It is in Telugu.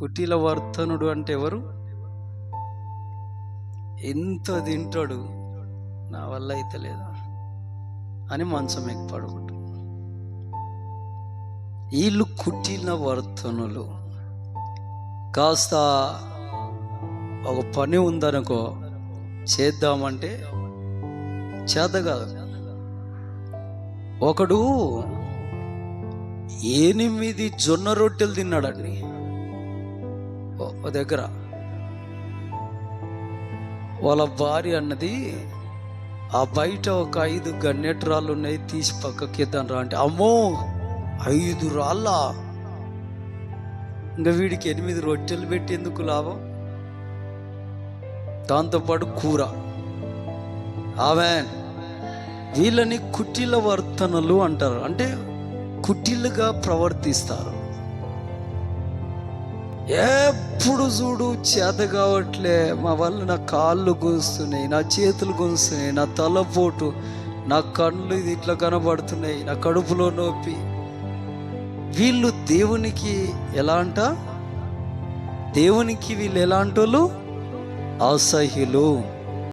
కుటిల వర్తనుడు అంటే ఎవరు? ఎంత తింటాడు? నా వల్ల అయితే లేదా? అని మంచం ఎక్కి వీళ్ళు కుటిల వర్ధనులు. కాస్త ఒక పని ఉందనుకో చేద్దామంటే చేత కాదు ఒకడు ఎనిమిది జొన్న రొట్టెలు తిన్నాడండి. దగ్గర. వాళ్ళ భార్య అన్నది ఆ బయట ఒక ఐదు గన్నెట్రాళ్ళు ఉన్నాయి తీసి పక్కకి రా అంటే అమ్మో ఐదు రాళ్ళ? ఇంకా వీడికి ఎనిమిది రొట్టెలు పెట్టి ఎందుకు లాభం? దాంతోపాటు కూర. ఆమె వీళ్ళని కుటిల వర్తనలు అంటారు. అంటే కుటిలుగా ప్రవర్తిస్తారు. ఎప్పుడు చూడు చేత కావట్లే మా వల్ల నా కాళ్ళు గుంస్తున్నాయి నా చేతులు గుంస్తున్నాయి నా తలపోటు నా కళ్ళు ఇది ఇట్లా కనబడుతున్నాయి నా కడుపులో నొప్పి. వీళ్ళు దేవునికి ఎలా అంట దేవునికి వీళ్ళు ఎలాంటోళ్ళు? అసహ్యులు.